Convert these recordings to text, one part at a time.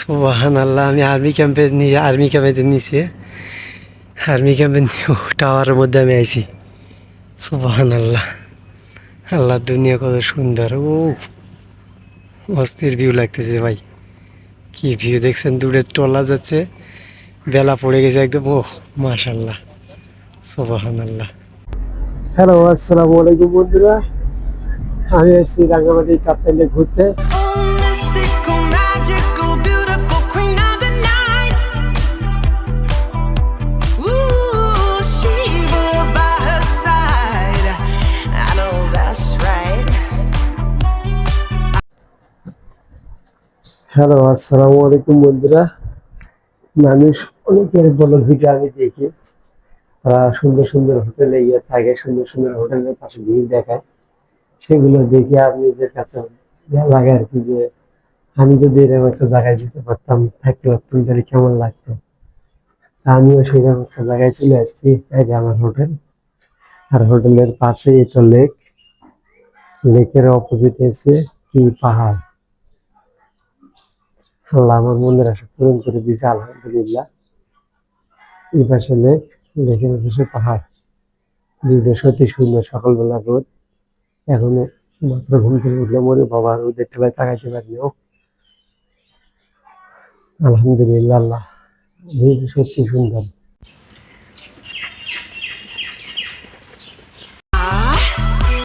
সোহান আল্লাহ আমি আর্মি ক্যাম্পে নিয়ে আর্মি ক্যাম্পে নিচে আর্মি ক্যাম্পে টাওয়ারের মধ্যে আমি আইছি। সোহান আল্লাহ আল্লাহ দুনিয়া কত সুন্দর ও অস্থির ভিউ লাগতেছে ভাই। কি ভিউ দেখছেন দূরে টলা যাচ্ছে বেলা পড়ে গেছে একদম ও মাশাল্লাহ সোবাহান আল্লাহ হ্যালো আসসালামু আলাইকুম বন্ধুরা আমি এসেছি রাঙ্গামাটি কাপ্তাইলে ঘুরতে। হ্যালো, আসসালামু আলাইকুম বন্ধুরা। মানুষ অনেকের বলো ভিডিও আমি দেখি। তারা সুন্দর সুন্দর হোটেলে গিয়ে থাকে, সুন্দর সুন্দর হোটেলের পাশে ভিড় দেখায়। সেগুলো দেখে আপনাদের কাছে ইয়া লাগে আর কি যে আমি যদি এরকম একটা জায়গায় যেতে পারতাম, থাকতে পারতাম, তাহলে কেমন লাগতো? আমিও সেরকম একটা জায়গায় চলে আসছি, এই আমার হোটেল। আর হোটেলের পাশে এটা লেক। লেকের অপোজিট এসে কি পাহাড়? আল্লাহ আমার মনের আশা পূরণ করে দিয়েছে, আলহামদুলিল্লাহ। এই পাশে লেক, লেকের পাশে পাহাড়। ভিউটা সত্যি সুন্দর সকালবেলা রোদ। এখন মাত্র ঘুম থেকে উঠলে মনে বাবা রোদের ঠেলায় তাকাইতে পারিনি ও আলহামদুলিল্লাহ, আল্লাহ সত্যি সুন্দর।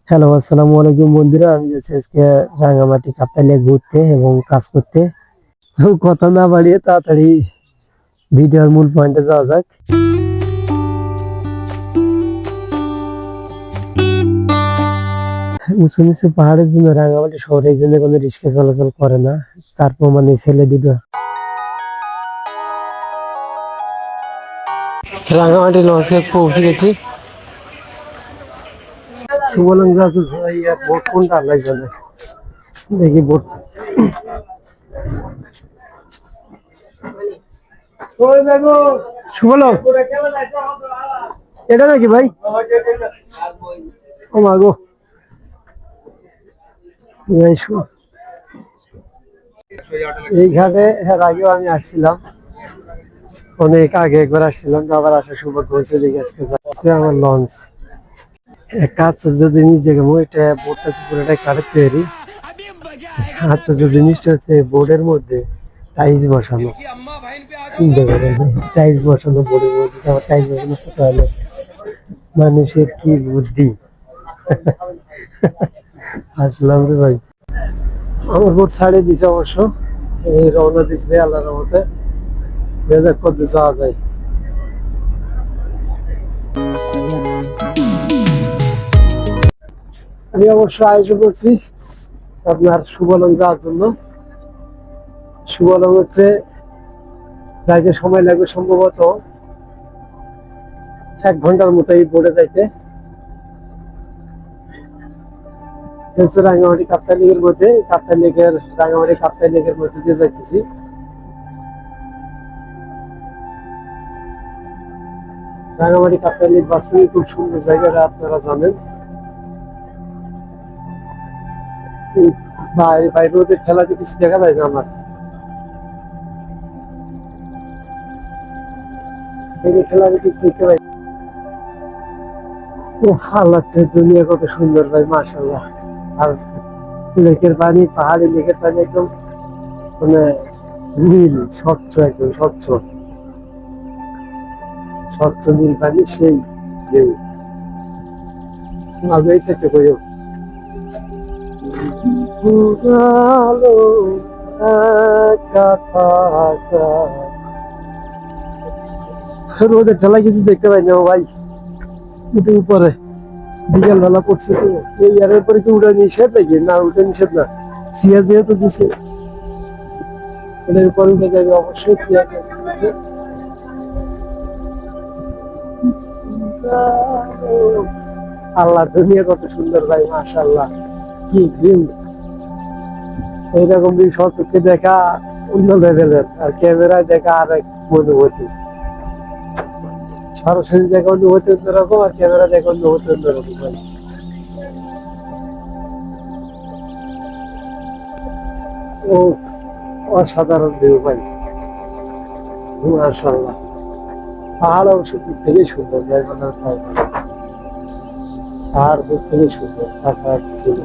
হ্যালো, আসসালামু আলাইকুম বন্ধুরা। আমি যাচ্ছি আজকে রাঙামাটি কাপ্তাইলে ঘুরতে এবং কাজ করতে। তো কথা না বাড়িয়ে তাড়াতাড়ি ভিডিওর মূল পয়েন্টে যাওয়া যাক। উঁচু নিচু পাহাড়ের জন্য রাঙামাটি শহরে এই জন্য কোনো রিক্সা চলাচল করে না। তার প্রমাণে ছেলে দুটো। রাঙামাটি লঞ্চ গাছ পৌঁছে গেছি। শুভলং গাছ বোট কোনটা আল্লাহ জানে দেখি বোট। এটা নাকি ভাই? ও মা গো। এই ঘাটে এর আগেও আমি আসছিলাম। অনেক আগে একবার আসছিলাম আবার আসার সৌভাগ্য হয়েছে আজকে আমার লঞ্চ। কাঁচা যে জিনিস দেখব এটা বোর্ডটা পুরোটাই কাঠের তৈরি। আচ্ছা যে জিনিসটা হচ্ছে বোর্ডের মধ্যে টাইলস বসানো। টাইলস বসানো মধ্যে আবার টাইলস বসানো কোথায় মানুষের কি বুদ্ধি? আসলাম রে ভাই। আমার বোর্ড ছাড়িয়ে দিছে অবশ্য। এই রওনা দিচ্ছে আল্লাহর রহমতে। দেখা কত যাওয়া যায়। আমি অবশ্য আয়োজন করছি আপনার সুবলং যাওয়ার জন্য। সুবলং হচ্ছে যাইতে সময় লাগবে সম্ভবত এক ঘণ্টার মতো এই বোর্ডে যাইতে। হচ্ছে রাঙ্গামাটি কাপ্তাই লেকের মধ্যে কাপ্তাই লেকের রাঙ্গামাটি কাপ্তাই লেকের মধ্যে দিয়ে যাইতেছি। রাঙ্গামাটি কাপ্তাই লেক বাসিং খুব সুন্দর জায়গাটা আপনারা জানেন। বাইরে বাইরে ওদের খেলাতে কিছু দেখা যায় না আমার। এই খেলাতে কিছু দেখতে পাই। আল্লাহ দুনিয়া কত সুন্দর ভাই মাশাল্লাহ আর লেকের পানি, পাহাড়ি লেকের পানি একদম মানে নীল, স্বচ্ছ একদম, স্বচ্ছ। স্বচ্ছ নীল পানি, সেই ঢেউ পুরালো একা থাকা। রোদের ঠেলা কিছু দেখতে পাই না ভাই। একটু উপরে। বিকেল বেলা পড়ছে তো। এই ইয়ারের পরে কি উঠে নিষেধ নাকি? না, উঠে নিষেধ না। সিয়া যেহেতু দিছে উঠে অবশ্যই সিয়া দিছে আল্লাহ, দুনিয়া কত সুন্দর ভাই, মাশাআল্লাহ। কি ভিউ এইরকম সচক্ষে দেখা অন্য লেভেলের আর ক্যামেরায় দেখা আর এক অনুভূতি সরাসরি দেখা অনুভূতি অন্যরকম আর ক্যামেরা দেখা অন্যরকম ভাই। ও অসাধারণ ভিউ ভাই। মাশাল্লাহ পাহাড় অবশ্য দূর থেকেই সুন্দর বলে। পাহাড় দূর থেকেই সুন্দর কাছাকাছি ছিল।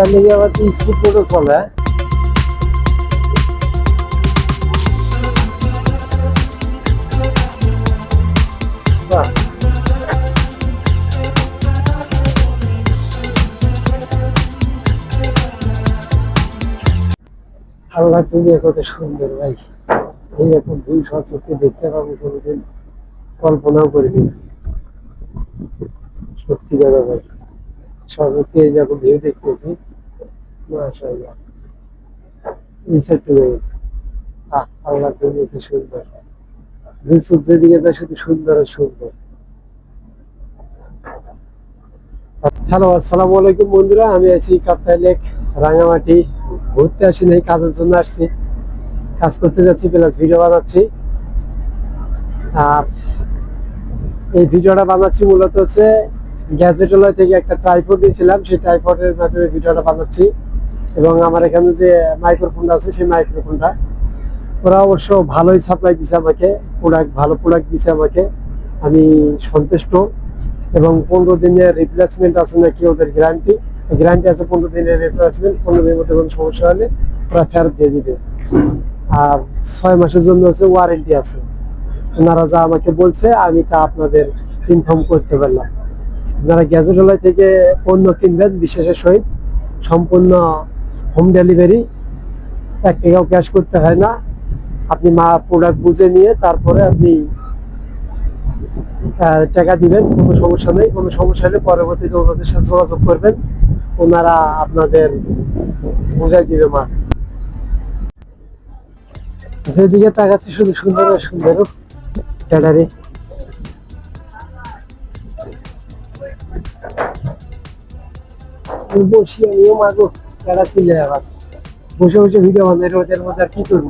কাপ্তার লেগে আবার স্পিড বোটও চলে। আল্লাহ তুমি কত সুন্দর ভাই। এইরকম দুই সচক্ষে দেখতে পাবো কোনোদিন। কল্পনাও করিনি সত্যি কথা ভাই। সর্বত্র এই যখন ভিউ দেখতেছি আল্লাহ সুন্দর যেদিকে সুন্দর সুন্দর হ্যালো আসসালামু আলাইকুম বন্ধুরা। আমি আছি কাপ্তাই লেক রাঙামাটি। ঘুরতে আসি নাই, কাজের জন্য আসছি। কাজ করতে যাচ্ছি, প্লাস ভিডিও বানাচ্ছি। আর এই ভিডিওটা বানাচ্ছি মূলত হচ্ছে গ্যাজেটলয় থেকে একটা ট্রাইপড দিয়েছিলাম সেই ট্রাইপডের মাধ্যমে ভিডিওটা বানাচ্ছি। এবং আমার এখানে যে মাইক্রোফোনটা আছে, সেই মাইক্রোফোনটা ওরা অবশ্য ভালোই সাপ্লাই দিছে আমাকে প্রোডাক্ট ভালো প্রোডাক্ট দিছে আমাকে। আমি সন্তুষ্ট। এবং পনেরো দিনের রিপ্লেসমেন্ট আছে নাকি ওদের গ্যারান্টি গ্যারান্টি আছে পনেরো দিনের রিপ্লেসমেন্ট পনেরো দিনের মধ্যে কোনো সমস্যা হলে ওরা ফেরত দিয়ে দিবে। আর ছয় মাসের জন্য আছে ওয়ারেন্টি আছে। ওনারা যা আমাকে বলছে, আমি তা আপনাদের ইনফর্ম করতে পারলাম। আপনারা গ্যাজেটলয় থেকে পণ্য কিনবেন, বিশেষের সহিত। সম্পূর্ণ হোম ডেলিভারি এক টাকাও ক্যাশ করতে হয় না। আপনি মা প্রোডাক্ট বুঝে নিয়ে তারপরে আপনি টাকা দিবেন, কোনো সমস্যা নেই। কোনো সমস্যা হলে পরবর্তীতে ওনাদের সাথে যোগাযোগ করবেন। ওনারা আপনাদের বুঝাই দিবে মা। যেদিকে তাকাচ্ছি শুধু সুন্দর সুন্দর। ট্যাডারি বসি আমিও মাগো আবার বসে বসে ভিডিও বানাই মধ্যে কি করব?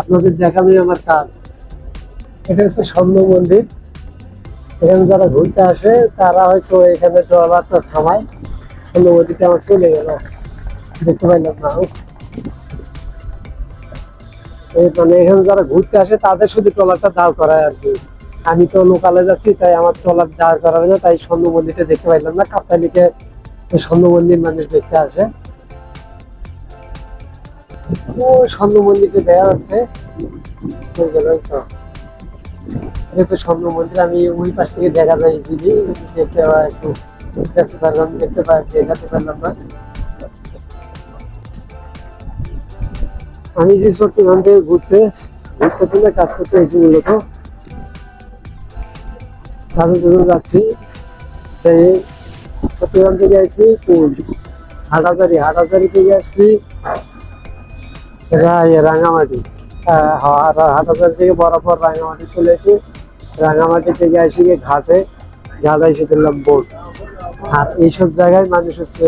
আপনাদের আমার কাজ। এটা হচ্ছে স্বর্ণ মন্দির। এখানে যারা ঘুরতে আসে, তারা হয়তো এখানে থামায় স্বর্ণ মন্দিরটা আমার চলে গেল। দেখতে পাইলাম না। মানে এখানে যারা ঘুরতে আসে, তাদের শুধু ট্রলারটা দাঁড় করায় আর কি। আমি তো লোকালে যাচ্ছি, তাই আমার ট্রলার দাঁড় করাবে না, তাই স্বর্ণ মন্দিরটা দেখতে পাইলাম না। কাপ্তালিকে স্বর্ণ মন্দির মানুষ দেখতে আসে। ও স্বর্ণ মন্দিরটা দেখা যাচ্ছে। এটা স্বর্ণ মন্দির। আমি ওই পাশ থেকে দেখা যায় ইজিলি দেখতে একটু ব্যস্ততার কারণে দেখতে পাই, দেখাতে পারলাম না। আমি যে চট্টগ্রাম থেকে ঘুরতে ঘুরতে থেকে কাজ করতে হয়েছি মূলত। কাজের জন্য যাচ্ছি। তাই চট্টগ্রাম থেকে আসছি কোন হাটাজারি। হাটাজারি থেকে আসছি। রাঙামাটি। আহ, হা- থেকে বরাবর রাঙামাটি চলে এসেছি রাঙামাটি থেকে আসি গিয়ে ঘাটে ঘাটে এসে দিলাম বোট আর এইসব জায়গায় মানুষ হচ্ছে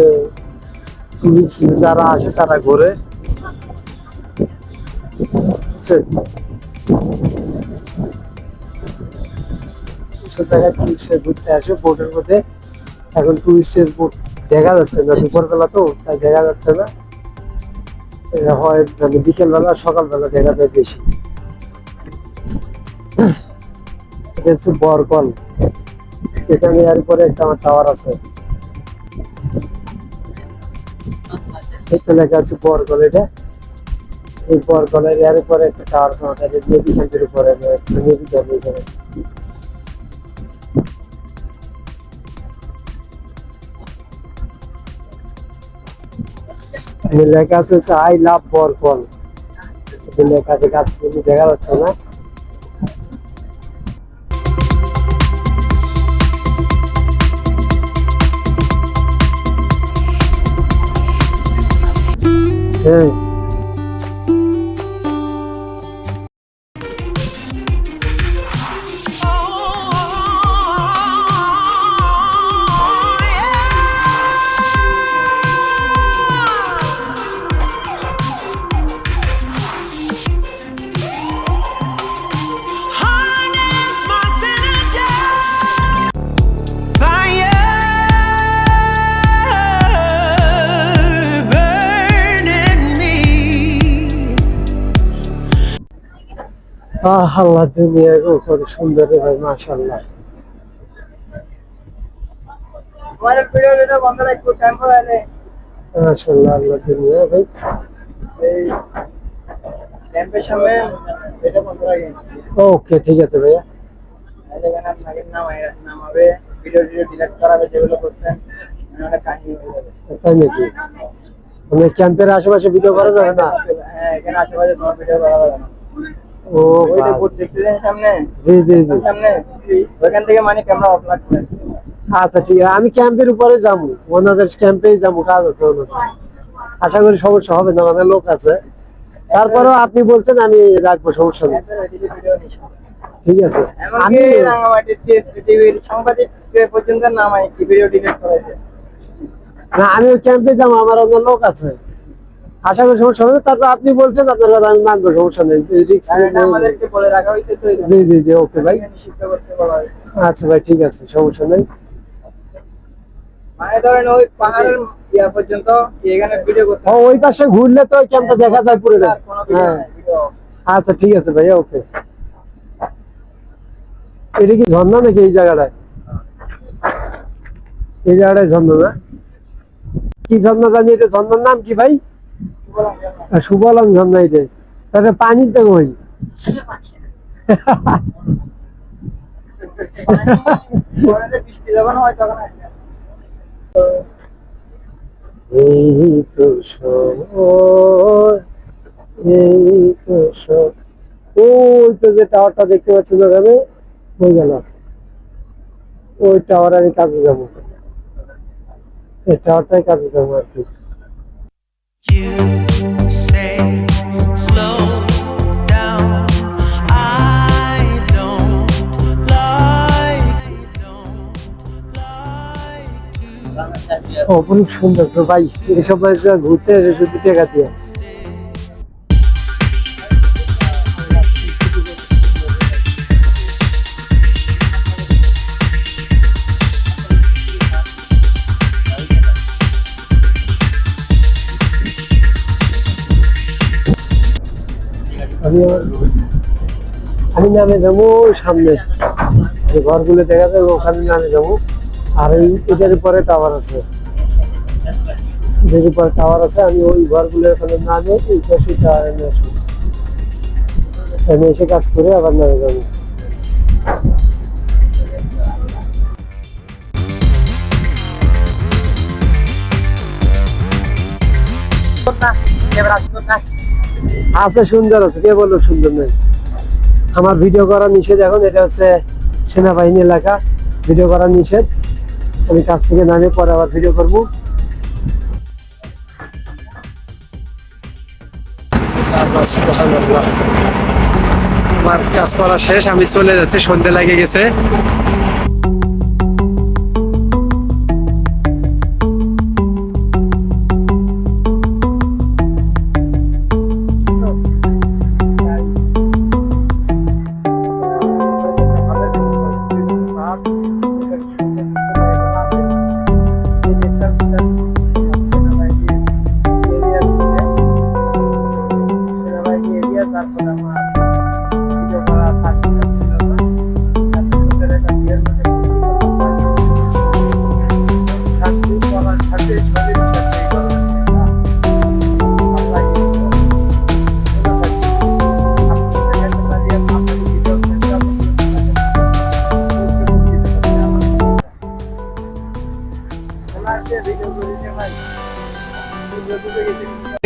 যারা আসে তারা ঘুরে? এইসব জায়গায় ঘুরতে আসে বোটের মধ্যে। এখন টুরিস্টের বোট দেখা যাচ্ছে না দুপুরবেলা তো তাই দেখা যাচ্ছে না। এটা হয় মানে বিকেলবেলা, সকালবেলা দেখা যায় বেশি। এটা হচ্ছে বরকল এখানে এরপরে একটা আমার টাওয়ার আছে। এটা লেখা আছে এটা। এই বরকলের এর উপরে একটা টাওয়ার আছে নদী ক্যাম্পের উপরে রয়েছে লেখা আছে আই লাভ বরকল লেখা আছে গাছ দেখা যাচ্ছে না? হ্যাঁ আহ আল্লাহ দুনিয়া গো কত সুন্দর রে ভাই মাশাআল্লাহ। মোবাইলের ভিডিও এটা বন্ধ রাখব ক্যামেরা এলে মাশাআল্লাহ আল্লাহ দুনিয়া ভাই। এই ক্যাম্পের সামনে এটা বন্ধ রাখেন ওকে ঠিক আছে ভাইয়া। এখানে আপনাকে নামাবে ভিডিও ভিডিও ডিলিট করাবে যেগুলো করছেন অনেক কাহিনী হয়ে যাবে। তাই নাকি? মানে ক্যাম্পের আশেপাশে ভিডিও করা যাবে না? হ্যাঁ এখানে আশেপাশে ভিডিও করা যাবে না। ও ওই যে দেখতেছেন সামনে? জি জি জি। সামনে ওইখান থেকে মানে ক্যামেরা অফ লাগবে। আচ্ছা ঠিক আছে। আমি ক্যাম্পের উপরে যাব। ওনাদের ক্যাম্পেই যাব কাজ আছে ওনাদের। আশা করি সমস্যা হবে না মানে লোক আছে। তারপরেও আপনি বলছেন আমি রাখব সমস্যা নেই। ঠিক আছে। আমি রাঙামাটির সিএসপি টিভির সাংবাদিক পর্যন্ত নামাই ভিডিও ডিলিট করেছে না আমি ওই ক্যাম্পে যাব আমার অন্য লোক আছে। আশা করি সমস্যা হবে তারপর আপনি বলছেন আপনার কথা আমি মানবো সমস্যা নেই। তো জি জি জি ওকে ভাই। আচ্ছা ভাই ঠিক আছে সমস্যা নেই। মানে ওই পাশে ঘুরলে তো ক্যাম্পটা দেখা যায় পুরো হ্যাঁ। আচ্ছা ঠিক আছে ভাইয়া ওকে। এটা কি ঝর্ণা নাকি এই জায়গাটায়? এই জায়গাটায় ঝর্ণা না? কি ঝর্ণা জানি এটা ঝর্ণার নাম কি ভাই? সুবলং ঝর্ণা এটা। পানি তো হয়। এই তো এই তো ওই তো যে টাওয়ারটা দেখতে পাচ্ছেন ওখানে হয়ে গেল। ওই টাওয়ার আমি কাজে যাব। এই টাওয়ারটাই কাজে যাব আর কি। অপরূপ সুন্দর তো ভাই। এইসব জায়গা ঘুরতে এসে আমি আমি নামে যাব সামনে। যে ঘরগুলো দেখা যায়, ওখানে নামে যাব। আর এই এটার পরে টাওয়ার আছে। এটার পরে টাওয়ার আছে, আমি ওই ঘরগুলো ওখানে নামে এই পাশে টাওয়ার এনে আসব। আমি এসে কাজ করে আবার নামে যাব। আছে, সুন্দর আছে, কে বলল সুন্দর নয় আমার ভিডিও করা নিষেধ এখন, এটা হচ্ছে সেনাবাহিনী এলাকা। ভিডিও করা নিষেধ। আমি কাজ থেকে নামে পরে আবার ভিডিও করব। আমার কাজ করা শেষ, আমি চলে যাচ্ছি, সন্ধে লাগে গেছে।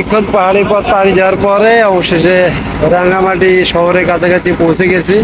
এখন পাহাড়ি পথ পাড়ি দেওয়ার পরে অবশেষে রাঙামাটি শহরের কাছাকাছি পৌঁছে গেছি।